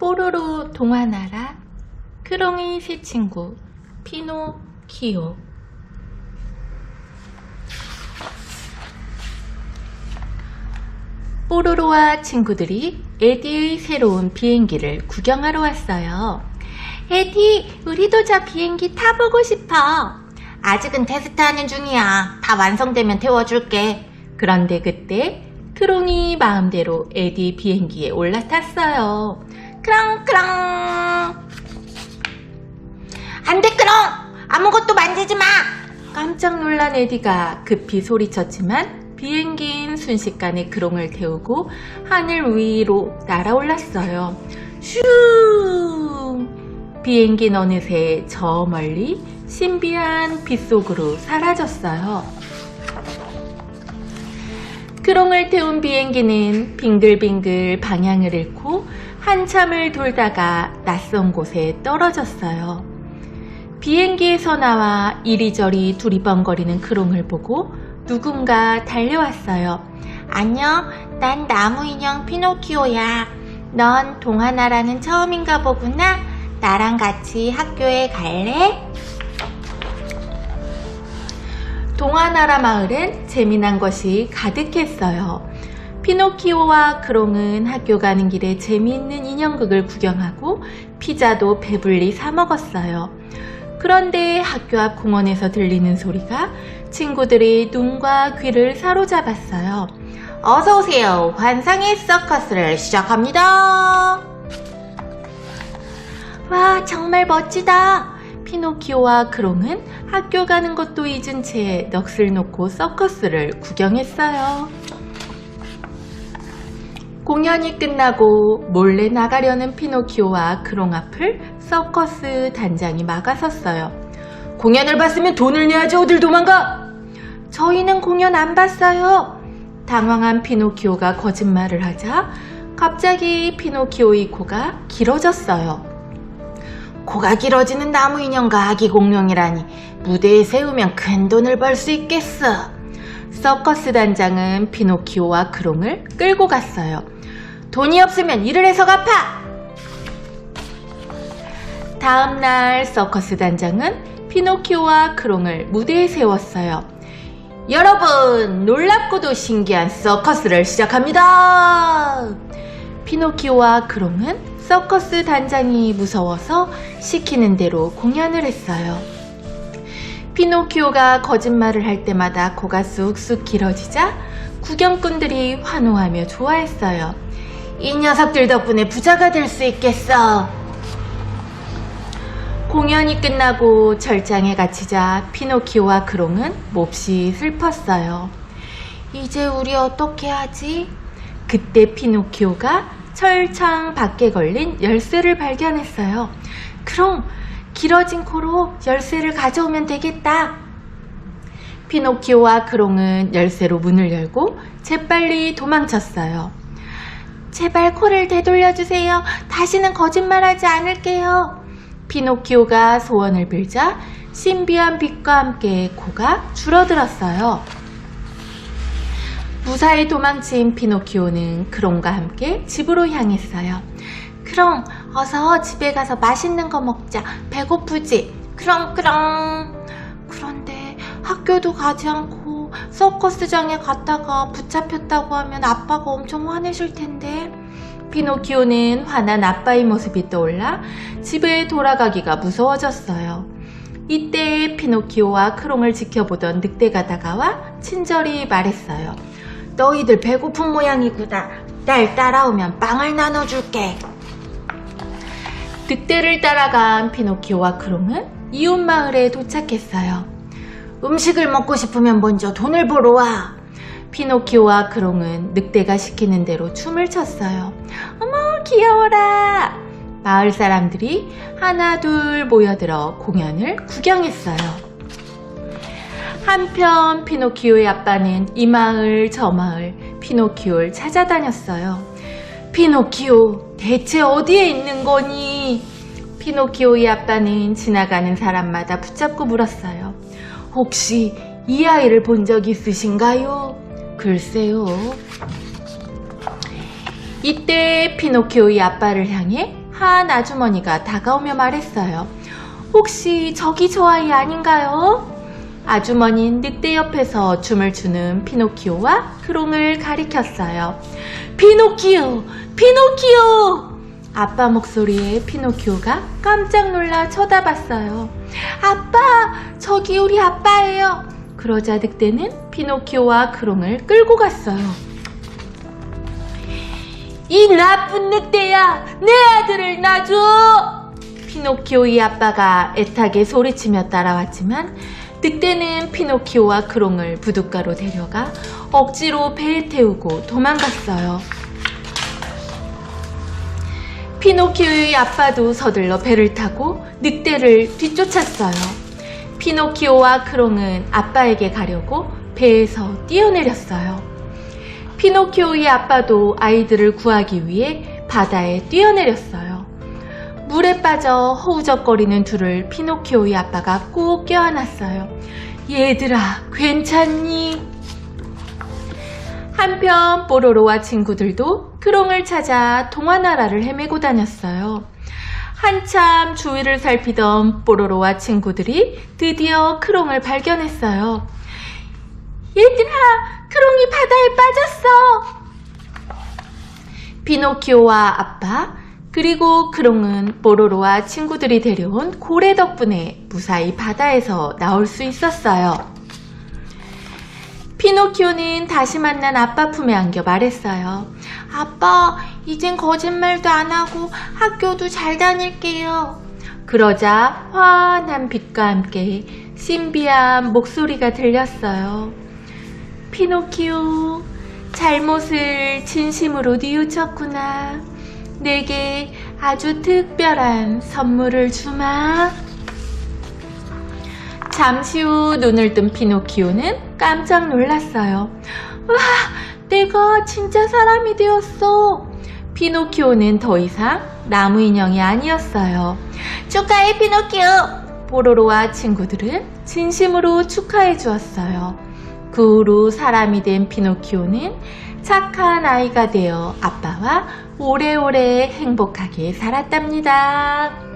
뽀로로 동화나라 크롱의 새 친구 피노키오 뽀로로와 친구들이 에디의 새로운 비행기를 구경하러 왔어요. 에디, 우리도 저 비행기 타보고 싶어. 아직은 테스트하는 중이야. 다 완성되면 태워줄게. 그런데 그때 크롱이 마음대로 에디 비행기에 올라탔어요. 크롱크롱. 안 돼, 크롱! 아무것도 만지지 마! 깜짝 놀란 에디가 급히 소리쳤지만 비행기는 순식간에 크롱을 태우고 하늘 위로 날아올랐어요. 슈! 비행기는 어느새 저 멀리 신비한 빛 속으로 사라졌어요. 크롱을 태운 비행기는 빙글빙글 방향을 잃고 한참을 돌다가 낯선 곳에 떨어졌어요. 비행기에서 나와 이리저리 두리번거리는 크롱을 보고 누군가 달려왔어요. 안녕, 난 나무 인형 피노키오야. 넌 동화나라는 처음인가 보구나. 나랑 같이 학교에 갈래? 동화나라 마을엔 재미난 것이 가득했어요. 피노키오와 크롱은 학교 가는 길에 재미있는 인형극을 구경하고 피자도 배불리 사 먹었어요. 그런데 학교 앞 공원에서 들리는 소리가 친구들의 눈과 귀를 사로잡았어요. 어서 오세요. 환상의 서커스를 시작합니다. 와, 정말 멋지다. 피노키오와 크롱은 학교 가는 것도 잊은 채 넋을 놓고 서커스를 구경했어요. 공연이 끝나고 몰래 나가려는 피노키오와 크롱 앞을 서커스 단장이 막아섰어요. 공연을 봤으면 돈을 내야지 어딜 도망가! 저희는 공연 안 봤어요. 당황한 피노키오가 거짓말을 하자 갑자기 피노키오의 코가 길어졌어요. 코가 길어지는 나무 인형과 아기 공룡이라니 무대에 세우면 큰 돈을 벌 수 있겠어. 서커스 단장은 피노키오와 크롱을 끌고 갔어요. 돈이 없으면 일을 해서 갚아! 다음날 서커스 단장은 피노키오와 크롱을 무대에 세웠어요. 여러분, 놀랍고도 신기한 서커스를 시작합니다! 피노키오와 크롱은 서커스 단장이 무서워서 시키는 대로 공연을 했어요. 피노키오가 거짓말을 할 때마다 코가 쑥쑥 길어지자 구경꾼들이 환호하며 좋아했어요. 이 녀석들 덕분에 부자가 될 수 있겠어. 공연이 끝나고 절장에 갇히자 피노키오와 크롱은 몹시 슬펐어요. 이제 우리 어떻게 하지? 그때 피노키오가 철창 밖에 걸린 열쇠를 발견했어요. 크롱, 길어진 코로 열쇠를 가져오면 되겠다. 피노키오와 크롱은 열쇠로 문을 열고 재빨리 도망쳤어요. 제발 코를 되돌려주세요. 다시는 거짓말하지 않을게요. 피노키오가 소원을 빌자 신비한 빛과 함께 코가 줄어들었어요. 무사히 도망친 피노키오는 크롱과 함께 집으로 향했어요. 크롱, 어서 집에 가서 맛있는 거 먹자. 배고프지? 크롱, 크롱. 그런데 학교도 가지 않고 서커스장에 갔다가 붙잡혔다고 하면 아빠가 엄청 화내실 텐데. 피노키오는 화난 아빠의 모습이 떠올라 집에 돌아가기가 무서워졌어요. 이때 피노키오와 크롱을 지켜보던 늑대가 다가와 친절히 말했어요. 너희들 배고픈 모양이구나. 날 따라오면 빵을 나눠줄게. 늑대를 따라간 피노키오와 크롱은 이웃 마을에 도착했어요. 음식을 먹고 싶으면 먼저 돈을 벌어 와. 피노키오와 크롱은 늑대가 시키는 대로 춤을 췄어요. 어머, 귀여워라! 마을 사람들이 하나 둘 모여들어 공연을 구경했어요. 한편 피노키오의 아빠는 이 마을 저 마을 피노키오를 찾아다녔어요. 피노키오, 대체 어디에 있는 거니? 피노키오의 아빠는 지나가는 사람마다 붙잡고 물었어요. 혹시 이 아이를 본 적 있으신가요? 글쎄요. 이때 피노키오의 아빠를 향해 한 아주머니가 다가오며 말했어요. 혹시 저기 저 아이 아닌가요? 아주머니는 늑대 옆에서 춤을 추는 피노키오와 크롱을 가리켰어요. 피노키오! 피노키오! 아빠 목소리에 피노키오가 깜짝 놀라 쳐다봤어요. 아빠! 저기 우리 아빠예요! 그러자 늑대는 피노키오와 크롱을 끌고 갔어요. 이 나쁜 늑대야! 내 아들을 놔줘! 피노키오의 아빠가 애타게 소리치며 따라왔지만 늑대는 피노키오와 크롱을 부둣가로 데려가 억지로 배에 태우고 도망갔어요. 피노키오의 아빠도 서둘러 배를 타고 늑대를 뒤쫓았어요. 피노키오와 크롱은 아빠에게 가려고 배에서 뛰어내렸어요. 피노키오의 아빠도 아이들을 구하기 위해 바다에 뛰어내렸어요. 물에 빠져 허우적거리는 둘을 피노키오의 아빠가 꼭 껴안았어요. 얘들아, 괜찮니? 한편 뽀로로와 친구들도 크롱을 찾아 동화나라를 헤매고 다녔어요. 한참 주위를 살피던 뽀로로와 친구들이 드디어 크롱을 발견했어요. 얘들아, 크롱이 바다에 빠졌어! 피노키오와 아빠, 그리고 크롱은 뽀로로와 친구들이 데려온 고래 덕분에 무사히 바다에서 나올 수 있었어요. 피노키오는 다시 만난 아빠 품에 안겨 말했어요. 아빠, 이젠 거짓말도 안 하고 학교도 잘 다닐게요. 그러자 환한 빛과 함께 신비한 목소리가 들렸어요. 피노키오, 잘못을 진심으로 뉘우쳤구나. 내게 아주 특별한 선물을 주마. 잠시 후 눈을 뜬 피노키오는 깜짝 놀랐어요. 와, 내가 진짜 사람이 되었어. 피노키오는 더 이상 나무 인형이 아니었어요. 축하해, 피노키오! 뽀로로와 친구들은 진심으로 축하해 주었어요. 그 후로 사람이 된 피노키오는 착한 아이가 되어 아빠와 오래오래 행복하게 살았답니다.